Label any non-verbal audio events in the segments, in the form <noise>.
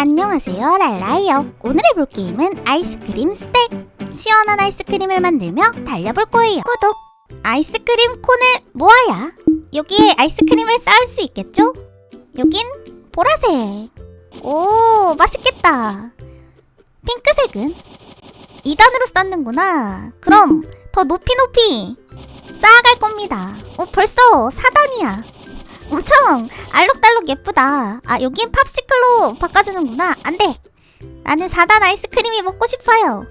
안녕하세요 랄라이요. 오늘 해볼 게임은 아이스크림 스택 시원한 아이스크림을 만들며 달려볼 거예요. 구독! 아이스크림 콘을 모아야 여기에 아이스크림을 쌓을 수 있겠죠? 여긴 보라색. 오 맛있겠다. 핑크색은 2단으로 쌓는구나. 그럼 더 높이 높이 쌓아갈 겁니다. 어 벌써 4단이야 엄청 알록달록 예쁘다. 아, 여긴 팝시클로 바꿔주는구나. 안 돼. 나는 4단 아이스크림이 먹고 싶어요.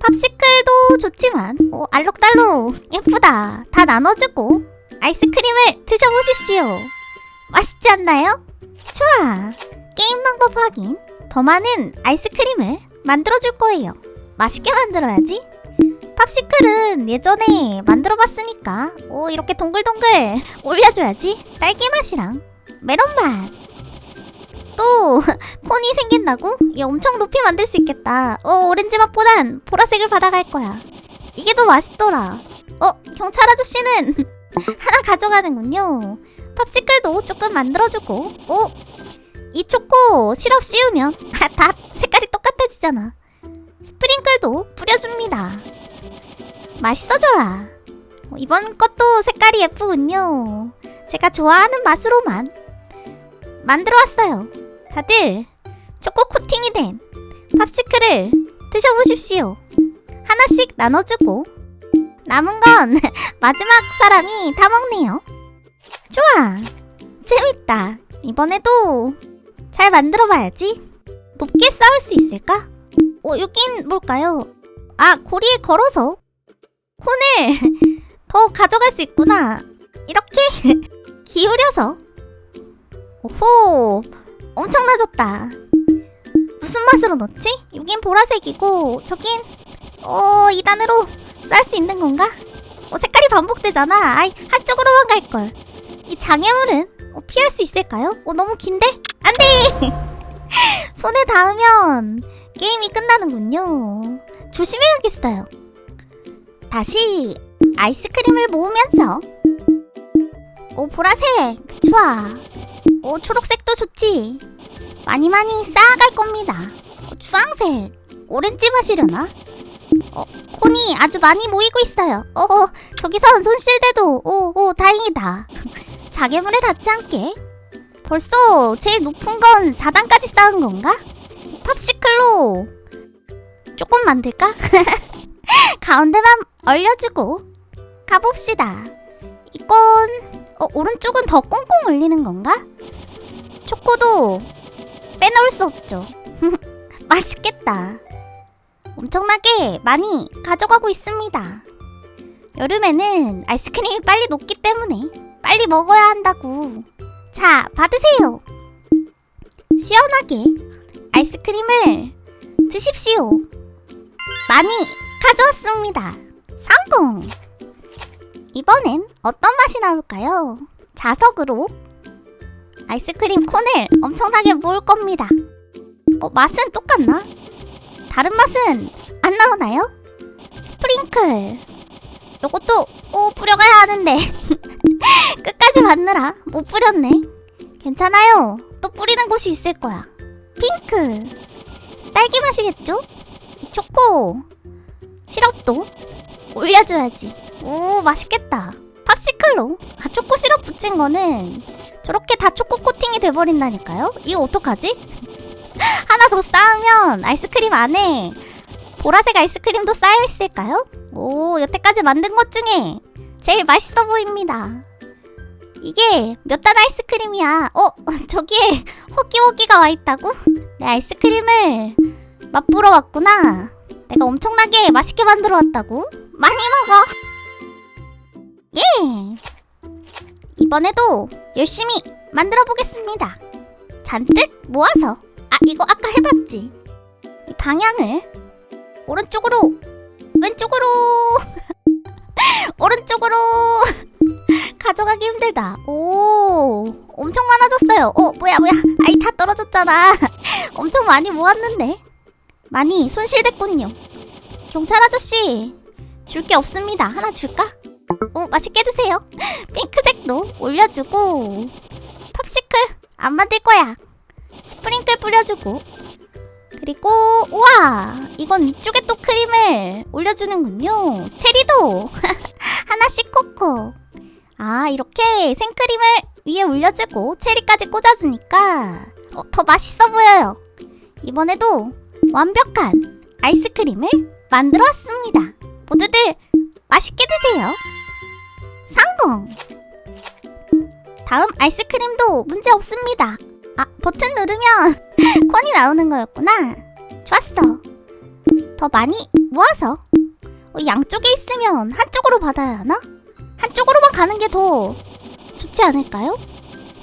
팝시클도 좋지만, 오, 알록달록 예쁘다. 다 나눠주고, 아이스크림을 드셔보십시오. 맛있지 않나요? 좋아. 게임 방법 확인. 더 많은 아이스크림을 만들어줄 거예요. 맛있게 만들어야지. 팝시클은 예전에 만들어봤으니까. 오 이렇게 동글동글 올려줘야지. 딸기 맛이랑 메론 맛 또 콘이 <laughs> 생긴다고? 얘 엄청 높이 만들 수 있겠다. 어 오렌지 맛보단 보라색을 받아갈 거야. 이게 더 맛있더라. 어 경찰 아저씨는 <laughs> 하나 가져가는군요. 팝시클도 조금 만들어주고. 오 이 초코 시럽 씌우면 <laughs> 다 색깔이 똑같아지잖아. 스프링클도 뿌려줍니다 맛있어져라. 어, 이번 것도 색깔이 예쁘군요. 제가 좋아하는 맛으로만 만들어 왔어요. 다들 초코 코팅이 된 팝시클을 드셔보십시오. 하나씩 나눠주고 남은 건 <laughs> 마지막 사람이 다 먹네요. 좋아. 재밌다. 이번에도 잘 만들어 봐야지. 높게 쌓을 수 있을까? 어, 여긴 뭘까요? 아, 고리에 걸어서 콘을 더 가져갈 수 있구나. 이렇게 <laughs> 기울여서. 오호, 엄청 낮았다. 무슨 맛으로 넣지? 여긴 보라색이고, 저긴, 어, 2단으로 쌀 수 있는 건가? 어, 색깔이 반복되잖아. 아이, 한쪽으로만 갈걸. 이 장애물은 어, 피할 수 있을까요? 어, 너무 긴데? 안 돼! <laughs> 손에 닿으면 게임이 끝나는군요. 조심해야겠어요. 다시 아이스크림을 모으면서. 오 보라색. 좋아. 오 초록색도 좋지. 많이 많이 쌓아갈 겁니다. 어, 주황색. 오렌지 맛이려나? 어 콘이 아주 많이 모이고 있어요. 어 저기선 손실대도. 오오 다행이다. <laughs> 자개물에 닿지 않게. 벌써 제일 높은 건 4단까지 쌓은 건가? 팝시클로. 조금 만들까? <laughs> <laughs> 가운데만 얼려주고 가봅시다. 이건 어, 오른쪽은 더 꽁꽁 올리는 건가? 초코도 빼놓을 수 없죠. <laughs> 맛있겠다. 엄청나게 많이 가져가고 있습니다. 여름에는 아이스크림이 빨리 녹기 때문에 빨리 먹어야 한다고. 자, 받으세요. 시원하게 아이스크림을 드십시오. 많이 가져왔습니다. 성공! 이번엔 어떤 맛이 나올까요? 자석으로 아이스크림 콘을 엄청나게 모을 겁니다. 어, 맛은 똑같나? 다른 맛은 안 나오나요? 스프링클. 요것도 오 뿌려가야 하는데 <laughs> 끝까지 받느라 못 뿌렸네. 괜찮아요. 또 뿌리는 곳이 있을 거야. 핑크. 딸기 맛이겠죠? 초코. 시럽도 올려줘야지. 오, 맛있겠다. 팝시클로. 아, 초코 시럽 붙인 거는 저렇게 다 초코 코팅이 돼버린다니까요? 이거 어떡하지? <laughs> 하나 더 쌓으면 아이스크림 안에 보라색 아이스크림도 쌓여있을까요? 오, 여태까지 만든 것 중에 제일 맛있어 보입니다. 이게 몇 단 아이스크림이야? 어, <laughs> 저기에 호끼호끼가 와있다고? 내 아이스크림을 맛보러 왔구나. 내가 엄청나게 맛있게 만들어 왔다고? 많이 먹어! 예! 이번에도 열심히 만들어 보겠습니다. 잔뜩 모아서. 아, 이거 아까 해봤지? 이 방향을 오른쪽으로, 왼쪽으로, <laughs> 오른쪽으로 <laughs> 가져가기 힘들다. 오, 엄청 많아졌어요. 어, 뭐야, 뭐야. 아이, 다 떨어졌잖아. <laughs> 엄청 많이 모았는데. 많이 손실됐군요. 경찰 아저씨, 줄 게 없습니다. 하나 줄까? 어, 맛있게 드세요. <laughs> 핑크색도 올려주고, 팝시클 안 만들 거야. 스프링클 뿌려주고, 그리고 우와 이건 위쪽에 또 크림을 올려주는군요 체리도 <laughs> 하나씩 꽂고 아 이렇게 생크림을 위에 올려주고 체리까지 꽂아주니까 어, 더 맛있어 보여요 이번에도 완벽한 아이스크림을 만들어 왔습니다 모두들 맛있게 드세요 성공 다음 아이스크림도 문제 없습니다 아 버튼 누르면 <laughs> 콘이 나오는 거였구나. 좋았어. 더 많이 모아서 어, 양쪽에 있으면 한쪽으로 받아야 하나? 한쪽으로만 가는 게 더 좋지 않을까요?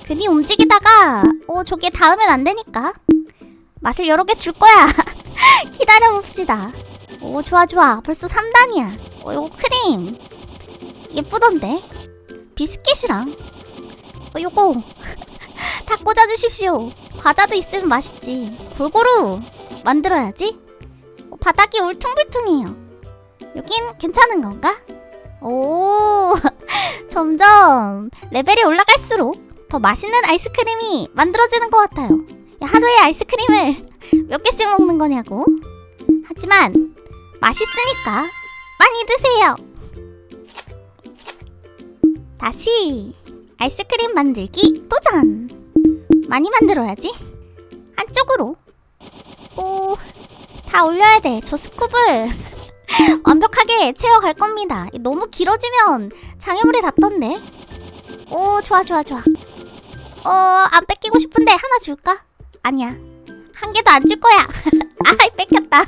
괜히 움직이다가 어 저게 닿으면 안 되니까 맛을 여러 개 줄 거야. <laughs> 봅시다. 오 좋아 좋아. 벌써 3단이야. 어 요거 크림 예쁘던데 비스킷이랑 어 요거 다 꽂아주십시오. 과자도 있으면 맛있지. 골고루 만들어야지. 어, 바닥이 울퉁불퉁해요. 여긴 괜찮은 건가? 오, <laughs> 점점 레벨이 올라갈수록 더 맛있는 아이스크림이 만들어지는 것 같아요. 야, 하루에 아이스크림을 <laughs> 몇 개씩 먹는 거냐고? 하지만 맛있으니까 많이 드세요. 다시 아이스크림 만들기 도전! 많이 만들어야지. 한쪽으로. 오, 다 올려야 돼. 저 스쿱을 <laughs> 완벽하게 채워갈 겁니다. 너무 길어지면 장애물에 닿던데. 오, 좋아, 좋아, 좋아. 어, 안 뺏기고 싶은데 하나 줄까? 아니야. 한 개도 안 줄 거야. <laughs> 아이, 뺏겼다.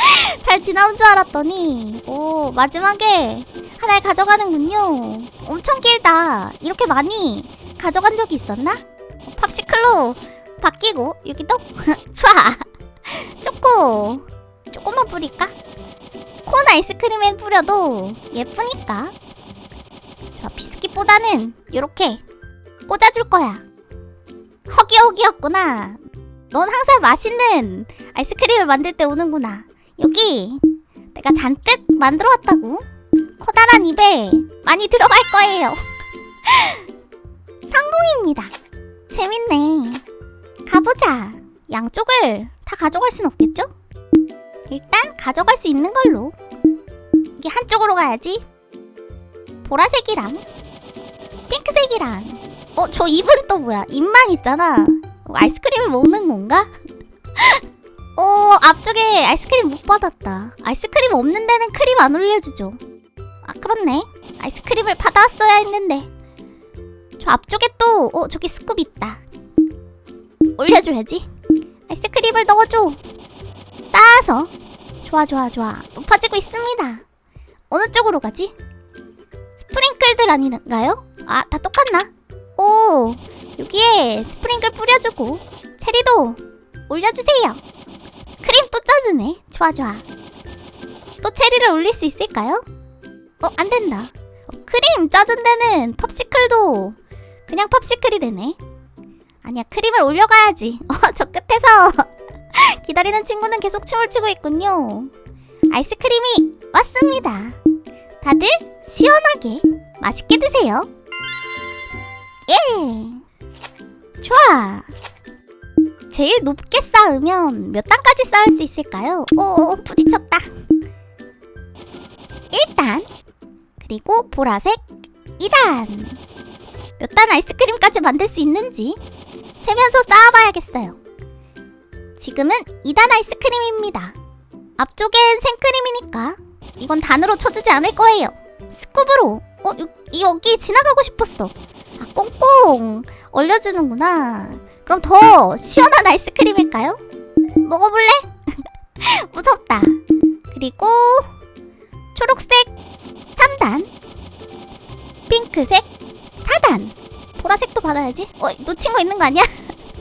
<laughs> 잘 지나온 줄 알았더니, 오, 마지막에 하나를 가져가는군요. 엄청 길다. 이렇게 많이 가져간 적이 있었나? 팝시클로 바뀌고 여기도 <laughs> 좋아 <laughs> 초코 조금만 뿌릴까? 콘 아이스크림에 뿌려도 예쁘니까 좋아 비스킷보다는 이렇게 꽂아줄 거야 허기허기였구나 넌 항상 맛있는 아이스크림을 만들 때 오는구나 여기 내가 잔뜩 만들어 왔다고 커다란 입에 많이 들어갈 거예요 <laughs> 성공입니다 재밌네. 가보자. 양쪽을 다 가져갈 순 없겠죠? 일단 가져갈 수 있는 걸로. 이게 한쪽으로 가야지. 보라색이랑 핑크색이랑. 어, 저 입은 또 뭐야? 입만 있잖아. 어, 아이스크림을 먹는 건가? <laughs> 어, 앞쪽에 아이스크림 못 받았다. 아이스크림 없는 데는 크림 안 올려주죠. 아, 그렇네. 아이스크림을 받아왔어야 했는데. 저 앞쪽에 또, 어, 저기 스쿱 있다. 올려줘야지. 아이스크림을 넣어줘. 쌓아서. 좋아, 좋아, 좋아. 높아지고 있습니다. 어느 쪽으로 가지? 스프링클들 아닌가요? 아, 다 똑같나? 오, 여기에 스프링클 뿌려주고, 체리도 올려주세요. 또 짜주네. 좋아, 좋아. 또 체리를 올릴 수 있을까요? 어, 안 된다. 어, 크림 짜준 데는 popsi클도 그냥 popsicle이 되네. 아니야, 크림을 올려가야지. 어, <laughs> 저 끝에서 <laughs> 기다리는 친구는 계속 춤을 추고 있군요. 아이스크림이 왔습니다. 다들 시원하게 맛있게 드세요. 예! 좋아! 제일 높게 쌓으면 몇 단까지 쌓을 수 있을까요? 오, 부딪혔다. 1단, 그리고 보라색 2단. 몇 단 아이스크림까지 만들 수 있는지 세면서 쌓아봐야겠어요. 지금은 2단 아이스크림입니다. 앞쪽엔 생크림이니까 이건 단으로 쳐주지 않을 거예요. 스쿱으로 어 여, 여기 지나가고 싶었어. 아 꽁꽁 얼려주는구나. 그럼 더 시원한 아이스크림일까요? 먹어볼래? <laughs> 무섭다. 그리고 초록색 3단 핑크색 4단 보라색도 받아야지 어 놓친 거 있는 거 아니야?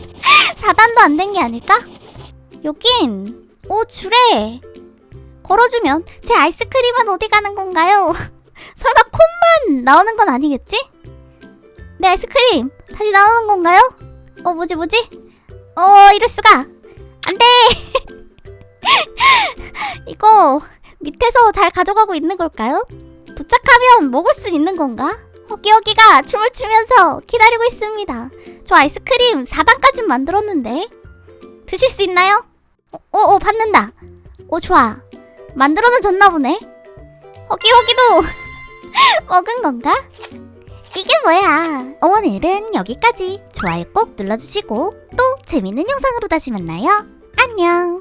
<laughs> 4단도 안 된 게 아닐까? 여긴 오 줄에 걸어주면 제 아이스크림은 어디 가는 건가요? <laughs> 설마 콘만 나오는 건 아니겠지? 내 아이스크림 다시 나오는 건가요? 어 뭐지 뭐지? 어 이럴 수가 안돼 <laughs> 이거 밑에서 잘 가져가고 있는 걸까요? 도착하면 먹을 수 있는 건가? 호기호기가 춤을 추면서 기다리고 있습니다. 저 아이스크림 4단까지 만들었는데 드실 수 있나요? 어, 어, 어 받는다. 오 좋아. 만들어는 줬나 보네. 허기 허기도 <laughs> 먹은 건가? 이게 뭐야? 오늘은 여기까지. 좋아요 꼭 눌러주시고 또 재밌는 영상으로 다시 만나요. 안녕.